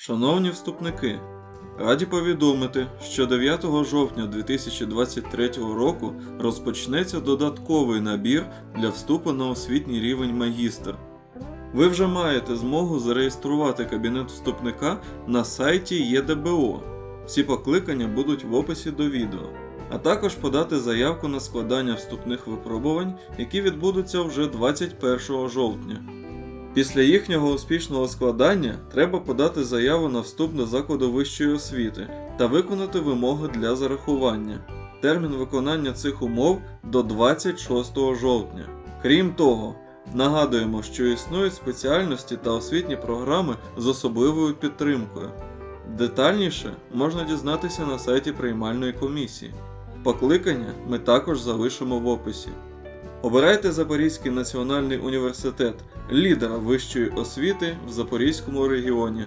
Шановні вступники, раді повідомити, що 9 жовтня 2023 року розпочнеться додатковий набір для вступу на освітній рівень магістр. Ви вже маєте змогу зареєструвати кабінет вступника на сайті ЄДБО. Всі покликання будуть в описі до відео, а також подати заявку на складання вступних випробувань, які відбудуться вже 21 жовтня. Після їхнього успішного складання треба подати заяву на вступ до закладу вищої освіти та виконати вимоги для зарахування. Термін виконання цих умов до 26 жовтня. Крім того, нагадуємо, що існують спеціальності та освітні програми з особливою підтримкою. Детальніше можна дізнатися на сайті приймальної комісії. Покликання ми також залишимо в описі. Обирайте Запорізький національний університет, лідера вищої освіти в Запорізькому регіоні.